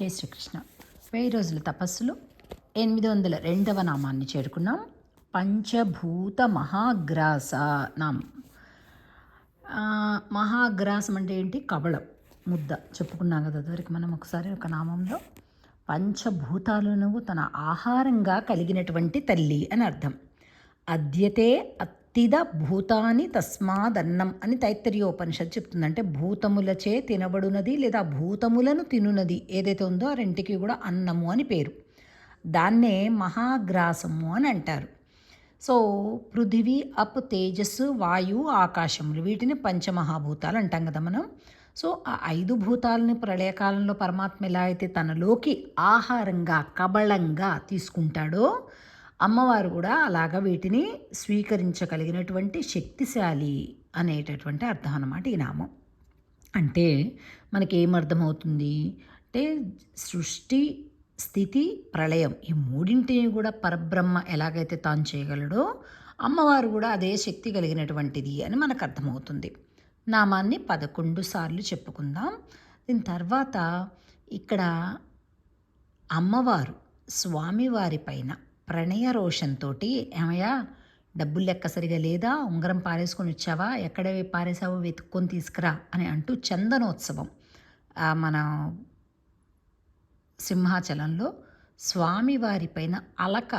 జై శ్రీకృష్ణ. వెయ్యి రోజుల తపస్సులు ఎనిమిది వందల రెండవ నామాన్ని చేరుకున్నాం. పంచభూత మహాగ్రాస నామం మహాగ్రాసం అంటే ఏంటి? కబళం ముద్ద. చెప్పుకున్నాం కదా అదివరకు మనం ఒకసారి ఒక నామంలో. పంచభూతాలను తన ఆహారంగా కలిగినటువంటి తల్లి అని అర్థం. అద్యతే అత్తిద భూతాని తస్మాదన్నం అని తైత్తరీయోపనిషత్ చెప్తుంది అంటే భూతములచే తినబడునది లేదా భూతములను తినునది ఏదైతే ఉందో ఆ రెంటికి కూడా అన్నము అని పేరు. దాన్నే మహాగ్రాసము అని అంటారు. సో పృథివీ అప్ తేజస్సు వాయు ఆకాశములు వీటిని పంచమహాభూతాలు అంటాం కదా మనం. సో ఆ ఐదు భూతాలని ప్రళయకాలంలో పరమాత్మ ఎలా అయితే తనలోకి ఆహారంగా కబళంగా తీసుకుంటాడో అమ్మవారు కూడా అలాగా వీటిని స్వీకరించగలిగినటువంటి శక్తిశాలి అనేటటువంటి అర్థం అన్నమాట ఈ నామం. అంటే మనకేమర్థమవుతుంది అంటే సృష్టి స్థితి ప్రళయం ఈ మూడింటిని కూడా పరబ్రహ్మ ఎలాగైతే తాను చేయగలడో అమ్మవారు కూడా అదే శక్తి కలిగినటువంటిది అని మనకు అర్థమవుతుంది. నామాన్ని పదకొండు సార్లు చెప్పుకుందాం. దీని తర్వాత ఇక్కడ అమ్మవారు స్వామివారి పైన ప్రణయ రోషన్తో ఏమయ్యా డబ్బులు లెక్క సరిగా లేదా? ఉంగరం పారేసుకొని వచ్చావా? ఎక్కడ పారేసావో వెతుక్కొని తీసుకురా అని అంటూ చందనోత్సవం మన సింహాచలంలో స్వామివారి పైన అలక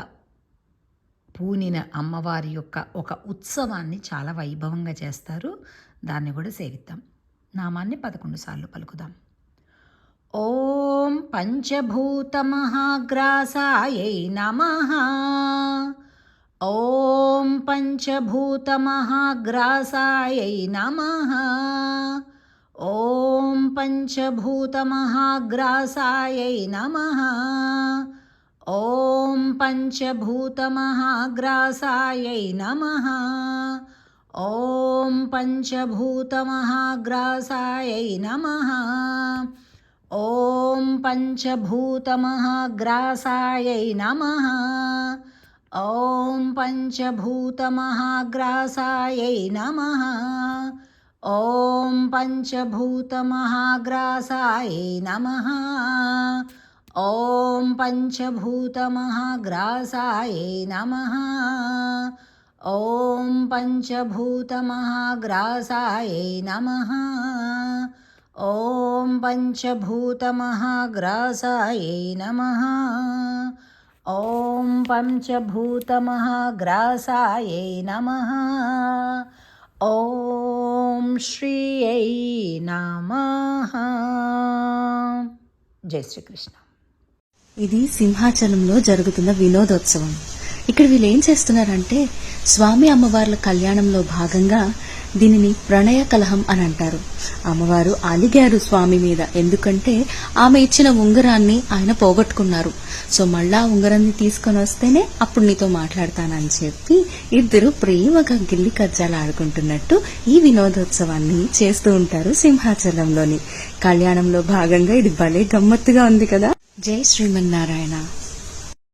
పూనిన అమ్మవారి యొక్క ఒక ఉత్సవాన్ని చాలా వైభవంగా చేస్తారు. దాన్ని కూడా సేవిద్దాం. నామాన్ని పదకొండు సార్లు పలుకుదాం. ॐ पञ्चभूतमहाग्रासायै नमः। ॐ पञ्चभूतमहाग्रासायै नमः। ॐ पञ्चभूतमहाग्रासायै नमः। ॐ पञ्चभूतमहाग्रासायै नमः। ॐ पञ्चभूतमहाग्रासायै नमः। ॐ पञ्चभूतमहाग्रासायै नमः। ॐ पञ्चभूतमहाग्रासायै नमः। ॐ पञ्चभूतमहाग्रासायै नमः। ॐ पञ्चभूतमहाग्रासायै नमः। ॐ पञ्चभूतमहाग्रासायै नमः। ఓం పంచభూతమహాగ్రాసాయ నమ. ఓం పంచభూతమహాగ్రాసాయ నమ. ఓం శ్రీయై నమ. జై శ్రీకృష్ణ. ఇది సింహాచలంలో జరుగుతున్న వినోదోత్సవం. ఇక్కడ వీళ్ళు ఏం చేస్తున్నారంటే స్వామి అమ్మవార్ల కళ్యాణంలో భాగంగా దీనిని ప్రణయ కలహం అని అంటారు. అమ్మవారు అలిగారు స్వామి మీద. ఎందుకంటే ఆమె ఇచ్చిన ఉంగరాన్ని ఆయన పోగొట్టుకున్నారు. సో మళ్ళా ఉంగరాన్ని తీసుకొని వస్తేనే అప్పుడు నీతో మాట్లాడతానని చెప్పి ఇద్దరు ప్రేమగా గిల్లి కజ్జాలు ఆడుకుంటున్నట్టు ఈ వినోదోత్సవాన్ని చేస్తూ ఉంటారు సింహాచలంలోని. కళ్యాణంలో భాగంగా ఇది భలే గమ్మత్తుగా ఉంది కదా. జై శ్రీమన్నారాయణ.